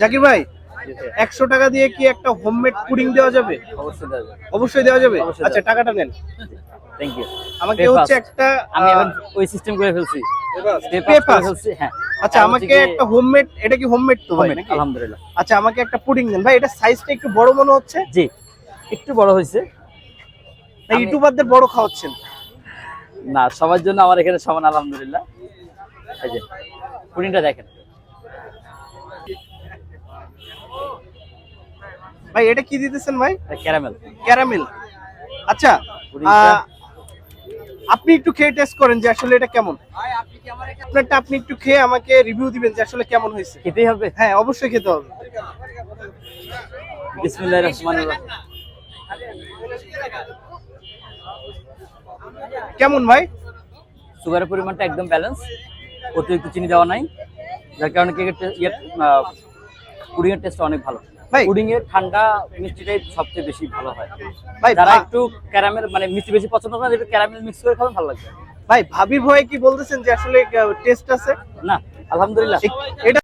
জাকির ভাই একশো টাকা দিয়ে কি একটা হোমমেড পুডিং দেওয়া যাবে? অবশ্যই দেওয়া যাবে। অবশ্যই দেওয়া যাবে? আচ্ছা টাকাটা নেন থ্যাংক ইউ আমাকে হচ্ছে একটা আমি ওই সিস্টেম করে ফেলছি। হ্যাঁ। আচ্ছা আমাকে একটা হোমমেড এটা কি হোমমেড তো ভাই নাকি? আলহামদুলিল্লাহ। আচ্ছা আমাকে একটা পুডিং দেন। ভাই এটা সাইজটা একটু বড় মনে হচ্ছে? জি একটু বড় হয়েছে। ইউটিউবারদের বড় খাওয়াচ্ছেন। না সবার জন্য আমার এখানে সমান আলহামদুলিল্লাহ। এই যে পুডিংটা দেখেন। ভাই এটা কি দিতেছেন ভাই? ক্যারামেল। ক্যারামেল। আচ্ছা আপনি একটু খেয়ে টেস্ট করেন যে আসলে এটা কেমন। আপনারটা আপনি একটু খেয়ে আমাকে রিভিউ দিবেন যে আসলে কেমন হয়েছে। খেতেই হবে? হ্যাঁ অবশ্যই খেতে হবে। বিসমিল্লাহির রহমানির রহিম। কেমন ভাই? সুগারের পরিমাণটা একদম ব্যালেন্স অতিরিক্ত চিনি দেওয়া নাই। যার কারণে কেকের ইয়ে পুডিং এর টেস্ট অনেক ভালো। ভাই। পুডিং এর ঠান্ডা মিষ্টিটাই সবচেয়ে বেশি ভালো হয়। ভাই যারা একটু ক্যারামেল মানে মিষ্টি বেশি পছন্দ করে একটু ক্যারামেল মিক্স করে খাবেন ভালো লাগবে। ভাই ভাবি ভয়ে কি বলতেছেন যে আসলে টেস্ট আছে? না আলহামদুলিল্লাহ। এটা